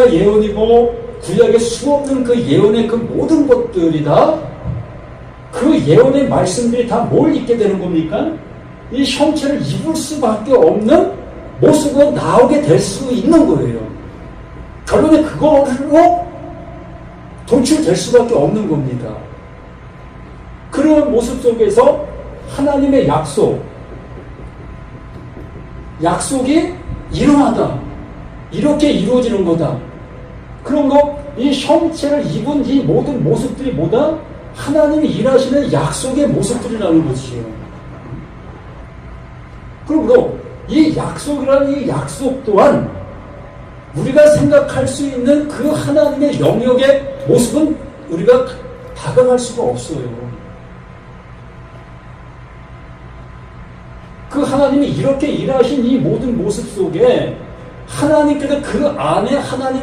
예언이고 구약의 수없는 그 예언의 그 모든 것들이 다 그 예언의 말씀들이 다 뭘 입게 되는 겁니까? 이 형체를 입을 수밖에 없는 모습으로 나오게 될 수 있는 거예요. 결론에 그걸로 돌출될 수밖에 없는 겁니다. 그런 모습 속에서 하나님의 약속, 약속이 일어나다. 이렇게 이루어지는 거다. 그런 거, 이 형체를 입은 이 모든 모습들이 뭐다? 하나님이 일하시는 약속의 모습들이라는 것이에요. 그러므로 이 약속이라는 이 약속 또한 우리가 생각할 수 있는 그 하나님의 영역의 모습은 우리가 다가갈 수가 없어요. 그 하나님이 이렇게 일하신 이 모든 모습 속에 하나님께서 그 안에 하나님이